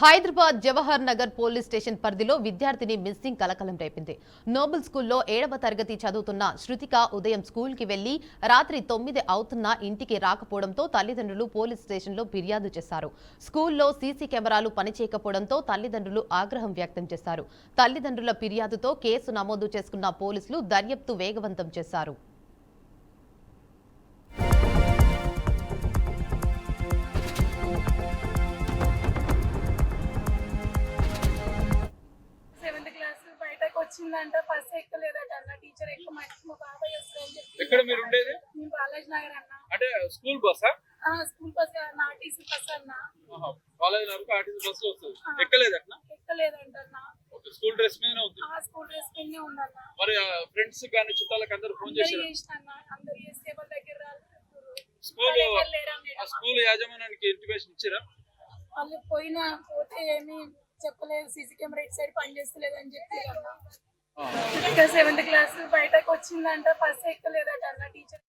Hyderabad Jawahar Nagar police station పరిధిలో విద్యార్థిని missing కలకలం రేపింది. నోబుల్ స్కూల్లో ఏడవ తరగతి చదువుతున్న శృతిక ఉదయం స్కూల్కి వెళ్ళి రాత్రి తొమ్మిది అవుతున్నా ఇంటికి రాకపోవడంతో తల్లిదండ్రులు పోలీస్ స్టేషన్లో ఫిర్యాదు చేశారు. స్కూల్లో సీసీ కెమెరాలు పనిచేయకపోవడంతో తల్లిదండ్రులు ఆగ్రహం వ్యక్తం చేశారు. తల్లిదండ్రుల ఫిర్యాదుతో కేసు నమోదు చేసుకున్న పోలీసులు దర్యాప్తు వేగవంతం చేశారు. వచ్చిందంట ఫస్ట్ ఎక్కలేదట అన్న టీచర్ ఎక్కువ మనిషి మా బాబాయ్ వస్తుందని చెప్పి ఎక్కడ మీరు ఉండేది? మేము బాలాజీ నగర్ అన్న. అంటే స్కూల్ బస్సా ఆ, స్కూల్ బస్ అన్న ఆర్టీసీ బస్ అన్న. కాలేజ్ వరకు ఆర్టీసీ బస్ వస్తుంది. ఎక్కలేదు అట్లా ఎక్కలేదంట అన్న. స్కూల్ డ్రెస్ మీదనే ఉంది. ఆ స్కూల్ డ్రెస్ పిన్నే ఉందన్న మరి ఫ్రెండ్స్ కానీ చుట్టాలకు అందరు ఫోన్ చేశారు? అందరు చేస్తే వాళ్ళ దగ్గర. స్కూల్? స్కూల్ యాజమాన్యానికి ఇంటిమేషన్ ఇచ్చారా? వాళ్ళు పోయిన పోతే ఏమి చెప్పలేదు సీసీ కెమెరా ఇటు సైడ్ పనిచేస్తలేదు అని చెప్పి ఇంకా సెవెంత్ క్లాస్ బయటకు వచ్చిందంట ఫస్ట్ ఎక్కలేదట అన్న టీచర్